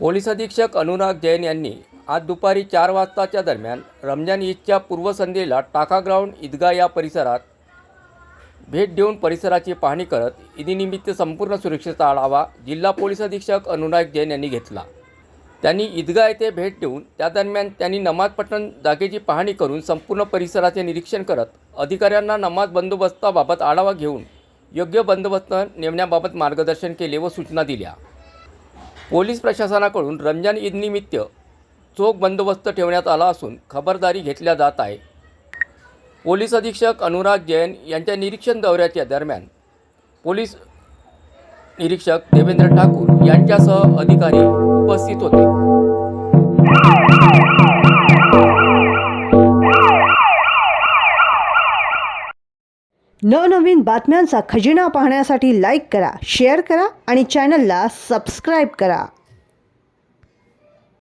Police अधीक्षक अनुराग जैन यांनी आज दुपारी चार वाजताच्या दरम्यान रमजान ईदच्या पूर्वसंध्येला टाका ग्राउंड ईदगा या परिसरात भेट देऊन परिसराची पाहणी करत ईदीनिमित्त संपूर्ण सुरक्षेचा आढावा जिल्हा पोलीस अधीक्षक अनुराग जैन यांनी घेतला. त्यांनी ईदगा येथे भेट देऊन त्या दरम्यान त्यांनी नमाज पठण जागेची पाहणी करून संपूर्ण परिसराचे निरीक्षण करत अधिकाऱ्यांना नमाज बंदोबस्ताबाबत आढावा घेऊन योग्य बंदोबस्त नेमण्याबाबत मार्गदर्शन केले व सूचना दिल्या. पोलीस प्रशासनाकडून रमजान ईदनिमित्त चोख बंदोबस्त ठेवण्यात आला असून खबरदारी घेतल्या जात आहे. पोलीस अधीक्षक अनुराग जैन यांच्या निरीक्षण दौऱ्याच्या दरम्यान पोलीस निरीक्षक देवेंद्र ठाकूर यांच्यासह अधिकारी उपस्थित होते. नवनवीन बातम्यांचा खजिना पाहण्यासाठी लाईक करा शेअर करा आणि चॅनलला सबस्क्राईब करा.